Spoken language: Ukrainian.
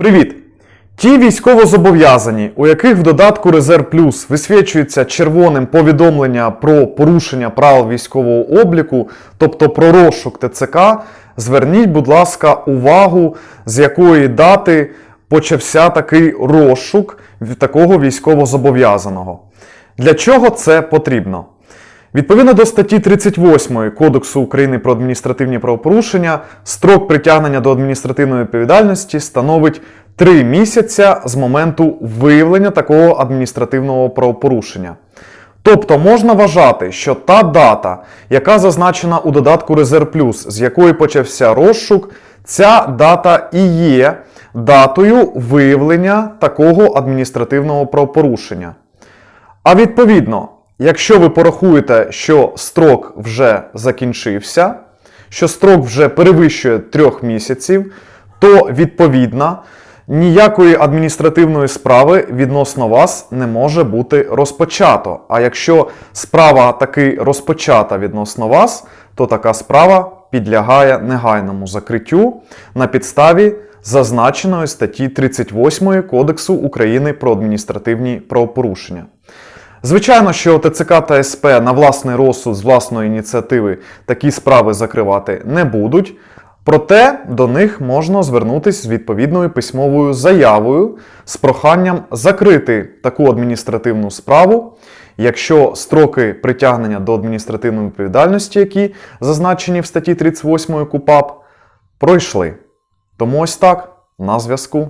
Привіт! Ті військовозобов'язані, у яких в додатку Резерв Плюс висвічується червоним повідомлення про порушення правил військового обліку, тобто про розшук ТЦК, зверніть, будь ласка, увагу, з якої дати почався такий розшук такого військовозобов'язаного. Для чого це потрібно? Відповідно до статті 38 Кодексу України про адміністративні правопорушення, строк притягнення до адміністративної відповідальності становить 3 місяця з моменту виявлення такого адміністративного правопорушення. Тобто можна вважати, що та дата, яка зазначена у додатку Резерв Плюс, з якої почався розшук, ця дата і є датою виявлення такого адміністративного правопорушення. А відповідно, якщо ви порахуєте, що строк вже закінчився, що строк вже перевищує трьох місяців, то відповідно ніякої адміністративної справи відносно вас не може бути розпочато. А якщо справа таки розпочата відносно вас, то така справа підлягає негайному закриттю на підставі зазначеної статті 38 Кодексу України про адміністративні правопорушення. Звичайно, що ТЦК та СП на власний розсуд з власної ініціативи такі справи закривати не будуть. Проте до них можна звернутися з відповідною письмовою заявою з проханням закрити таку адміністративну справу, якщо строки притягнення до адміністративної відповідальності, які зазначені в статті 38 КУПАП, пройшли. Тому ось так, на зв'язку.